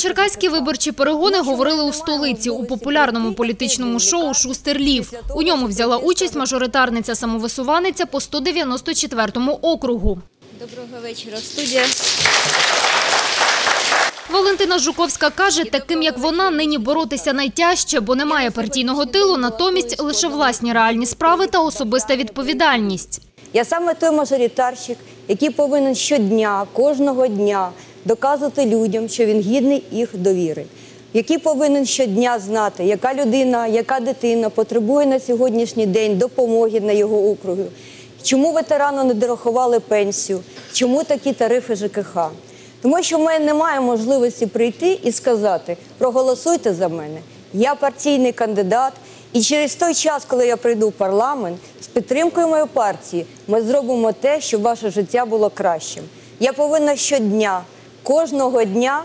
черкаські виборчі перегони говорили у столиці у популярному політичному шоу Шустер Лів. У ньому взяла участь мажоритарниця самовисуваниця по 194-му округу. Доброго вечора, студія. Валентина Жуковська каже, таким як вона, нині боротися найтяжче, бо немає партійного тилу, натомість лише власні реальні справи та особиста відповідальність. Я саме той мажоритарщик, який повинен щодня, кожного дня доказувати людям, що він гідний їх довіри. Який повинен щодня знати, яка людина, яка дитина потребує на сьогоднішній день допомоги на його округу, чому ветерану не дорахували пенсію, чому такі тарифи ЖКХ. Тому що в мене немає можливості прийти і сказати: проголосуйте за мене. Я партійний кандидат, і через той час, коли я прийду в парламент, з підтримкою моєї партії, ми зробимо те, щоб ваше життя було кращим. Я повинна щодня, кожного дня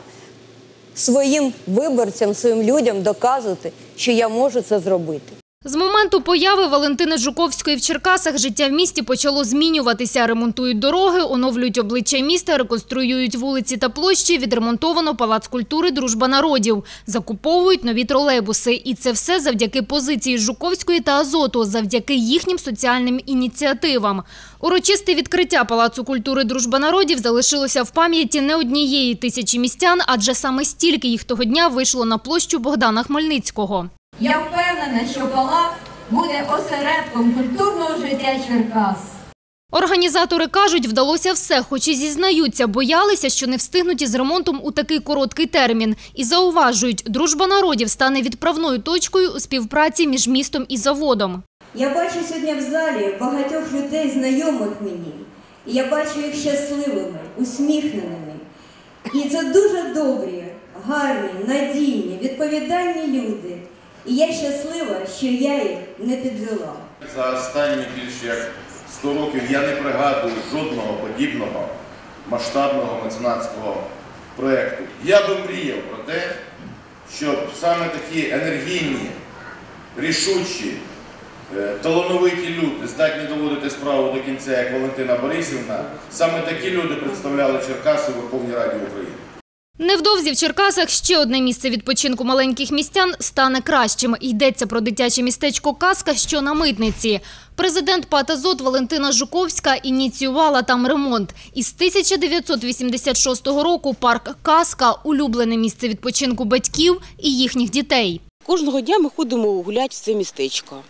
своїм виборцям, своїм людям доказувати, що я можу це зробити. З моменту появи Валентини Жуковської в Черкасах життя в місті почало змінюватися. Ремонтують дороги, оновлюють обличчя міста, реконструюють вулиці та площі, відремонтовано палац культури «Дружба народів», закуповують нові тролейбуси. І це все завдяки позиції Жуковської та Азоту, завдяки їхнім соціальним ініціативам. Урочисте відкриття Палацу культури «Дружба народів» залишилося в пам'яті не однієї тисячі містян, адже саме стільки їх того дня вийшло на площу Богдана Хмельницького. Я впевнена, що палац буде осередком культурного життя Черкас. Організатори кажуть, вдалося все, хоч і зізнаються, боялися, що не встигнуть із ремонтом у такий короткий термін. І зауважують, дружба народів стане відправною точкою у співпраці між містом і заводом. Я бачу сьогодні в залі багатьох людей, знайомих мені, і я бачу їх щасливими, усміхненими. І це дуже добрі, гарні, надійні, відповідальні люди. І я щаслива, що я їх не підвела. За останні більше як 100 років я не пригадую жодного подібного масштабного меценатського проєкту. Я би мріяв про те, щоб саме такі енергійні, рішучі, е, талановиті люди, здатні доводити справу до кінця, як Валентина Борисівна, саме такі люди представляли Черкаси у Верховній Раді України. Невдовзі в Черкасах ще одне місце відпочинку маленьких містян стане кращим. Йдеться про дитяче містечко «Казка», що на митниці. Президент ПАТ «Азот» Валентина Жуковська ініціювала там ремонт. Із 1986 року парк «Казка» – улюблене місце відпочинку батьків і їхніх дітей. Кожного дня ми ходимо гуляти в це містечко.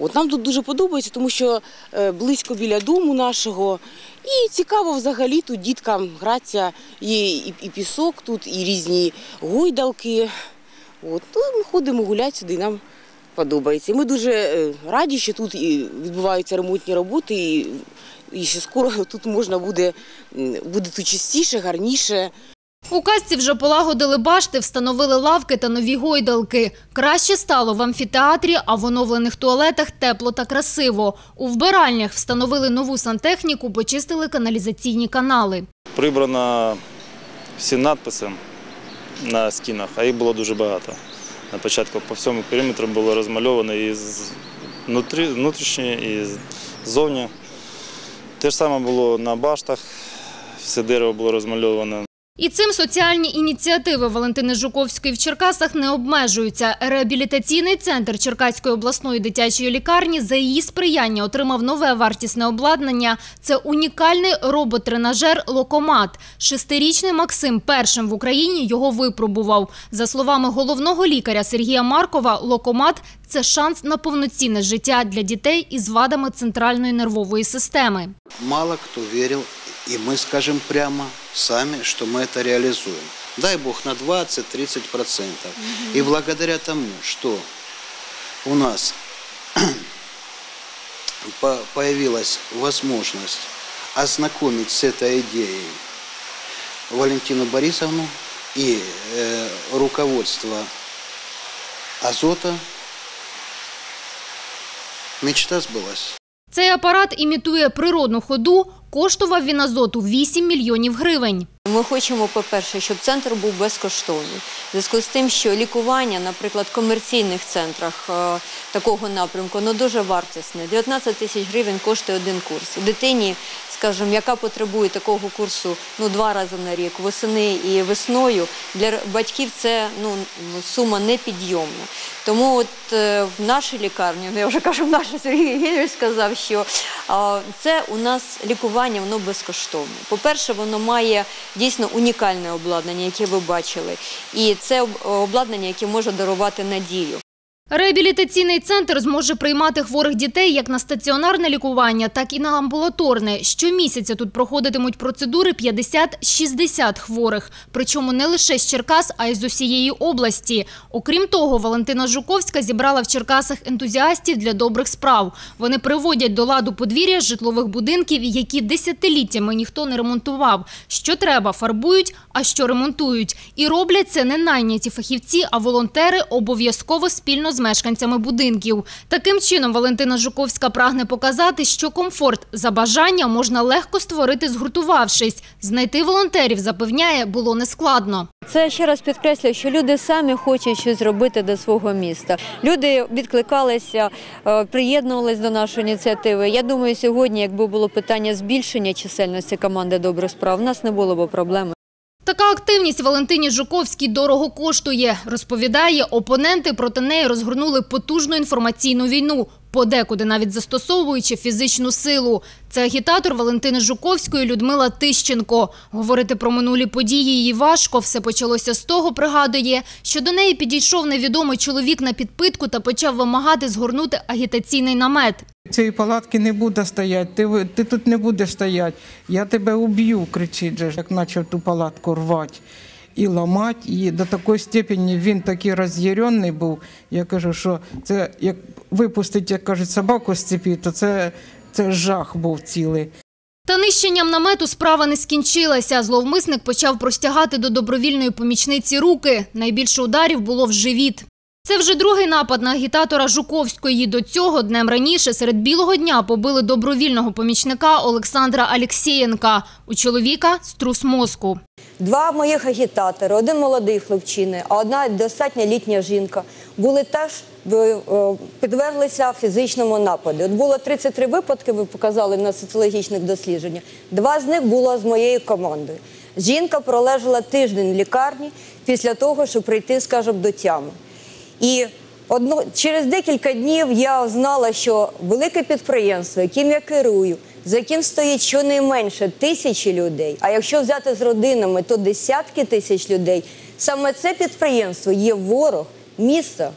От нам тут дуже подобається, тому що е, близько біля дому нашого. І цікаво взагалі тут діткам гратися. Є і, і пісок тут, і різні гойдалки. От, ну, ми ходимо гуляти сюди, нам подобається. Ми дуже е, раді, що тут і відбуваються ремонтні роботи, і, і що скоро тут можна буде, буде тут чистіше, гарніше. У казці вже полагодили башти, встановили лавки та нові гойдалки. Краще стало в амфітеатрі, а в оновлених туалетах тепло та красиво. У вбиральнях встановили нову сантехніку, почистили каналізаційні канали. Прибрано всі надписи на стінах, а їх було дуже багато. На початку по всьому периметру було розмальовано і внутрішнє, і ззовні. Те ж саме було на баштах, все дерево було розмальовано. І цим соціальні ініціативи Валентини Жуковської в Черкасах не обмежуються. Реабілітаційний центр Черкаської обласної дитячої лікарні за її сприяння отримав нове вартісне обладнання. Це унікальний робот-тренажер «Локомат». Шестирічний Максим першим в Україні його випробував. За словами головного лікаря Сергія Маркова, «Локомат» – це шанс на повноцінне життя для дітей із вадами центральної нервової системи. Мало кто верил, и мы скажем прямо сами, что мы это реализуем. Дай бог на 20-30 процентов. И благодаря тому, что у нас по- появилась возможность ознакомить с этой идеей Валентину Борисовну и э, руководство Азота, мечта сбылась. Цей апарат імітує природну ходу, коштував він азоту 8 мільйонів гривень. Ми хочемо, по-перше, щоб центр був безкоштовний. Зв'язку з тим, що лікування, наприклад, в комерційних центрах е, такого напрямку, воно дуже вартісне. 19 тисяч гривень коштує один курс. Дитині, скажімо, яка потребує такого курсу ну, два рази на рік, восени і весною, для батьків це ну, сума непідйомна. Тому от е, в нашій лікарні, ну я вже кажу, в нашій Сергій Євгенович сказав, що це у нас лікування, воно безкоштовне. По-перше, воно має дійсно унікальне обладнання, яке ви бачили. І це обладнання, яке може дарувати надію. Реабілітаційний центр зможе приймати хворих дітей як на стаціонарне лікування, так і на амбулаторне. Щомісяця тут проходитимуть процедури 50-60 хворих. Причому не лише з Черкас, а й з усієї області. Окрім того, Валентина Жуковська зібрала в Черкасах ентузіастів для добрих справ. Вони приводять до ладу подвір'я житлових будинків, які десятиліттями ніхто не ремонтував. Що треба, фарбують, а що ремонтують. І роблять це не найняті фахівці, а волонтери обов'язково спільно з мешканцями будинків. Таким чином, Валентина Жуковська прагне показати, що комфорт за бажання можна легко створити, згуртувавшись. Знайти волонтерів, запевняє, було нескладно. Це ще раз підкреслюю, що люди самі хочуть щось зробити до свого міста. Люди відкликалися, е, приєднувалися до нашої ініціативи. Я думаю, сьогодні, якби було питання збільшення чисельності команди добрих справ, у нас не було б проблеми. Активність Валентині Жуковській дорого коштує. Розповідає, опоненти проти неї розгорнули потужну інформаційну війну, подекуди навіть застосовуючи фізичну силу. Це агітатор Валентини Жуковської Людмила Тищенко. Говорити про минулі події їй важко. Все почалося з того, пригадує, що до неї підійшов невідомий чоловік на підпитку та почав вимагати згорнути агітаційний намет. Цієї палатки не буде стояти, ти, ти тут не будеш стояти, я тебе уб'ю, кричить же, як почав ту палатку рвати і ламати. І до такої степені він такий роз'ярений був. Я кажу, що це як випустити, як кажуть, собаку з цепі, то це, це жах був цілий. Та нищенням намету справа не скінчилася. Зловмисник почав простягати до добровільної помічниці руки. Найбільше ударів було в живіт. Це вже другий напад на агітатора Жуковської. До цього днем раніше серед білого дня побили добровільного помічника Олександра Алєксєєнка. У чоловіка струс мозку. Два моїх агітатори, один молодий хлопчина, а одна достатньо літня жінка, були теж е, е, підверглися фізичному нападу. От було 33 випадки, ви показали на соціологічних дослідженнях. Два з них було з моєю командою. Жінка пролежала тиждень в лікарні після того, щоб прийти, скажімо, до тями. І одно, через декілька днів я знала, що велике підприємство, яким я керую, за яким стоїть щонайменше тисячі людей, а якщо взяти з родинами, то десятки тисяч людей, саме це підприємство є ворог міста,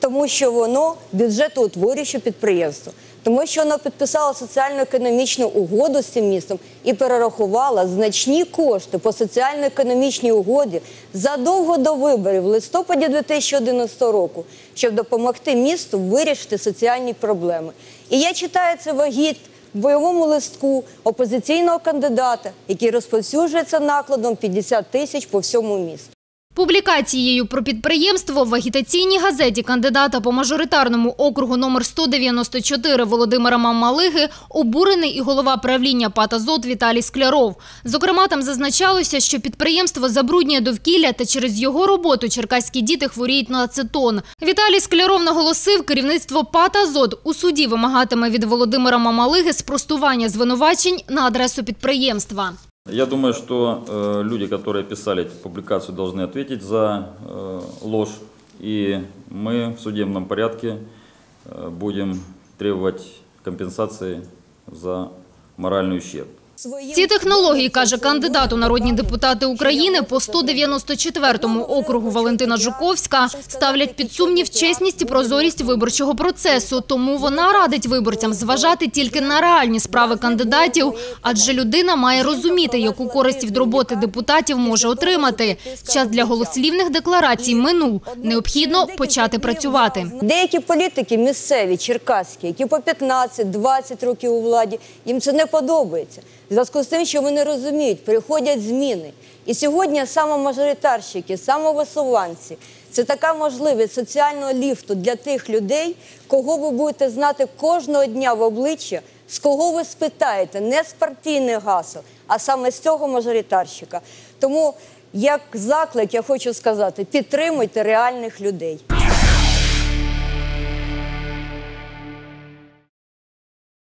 тому що воно бюджетоутворююче підприємство. Тому що воно підписало соціально-економічну угоду з цим містом і перерахувало значні кошти по соціально-економічній угоді задовго до виборів в листопаді 2011 року, щоб допомогти місту вирішити соціальні проблеми. І я читаю це вагіт в бойовому листку опозиційного кандидата, який розповсюджується накладом 50 тисяч по всьому місту. Публікацією про підприємство в агітаційній газеті кандидата по мажоритарному округу номер 194 Володимира Мамалиги обурений і голова правління «Патазот» Віталій Скляров. Зокрема, там зазначалося, що підприємство забруднює довкілля та через його роботу черкаські діти хворіють на ацетон. Віталій Скляров наголосив, керівництво «Патазот» у суді вимагатиме від Володимира Мамалиги спростування звинувачень на адресу підприємства. Я думаю, что э, люди, которые писали эту публикацию, должны ответить за э, ложь. И мы в судебном порядке э, будем требовать компенсации за моральный ущерб. Ці технології, каже кандидат у народні депутати України по 194-му округу Валентина Жуковська, ставлять під сумнів чесність і прозорість виборчого процесу. Тому вона радить виборцям зважати тільки на реальні справи кандидатів, адже людина має розуміти, яку користь від роботи депутатів може отримати. Час для голослівних декларацій минув. Необхідно почати працювати. Деякі політики місцеві, черкаські, які по 15-20 років у владі, їм це не подобається. Зв'язку з тим, що вони розуміють, приходять зміни. І сьогодні самомажоритарщики, самовисуванці – це така можливість соціального ліфту для тих людей, кого ви будете знати кожного дня в обличчя З кого ви спитаєте? Не з партійних гасел, а саме з цього мажоритарщика. Тому як заклик я хочу сказати: підтримуйте реальних людей.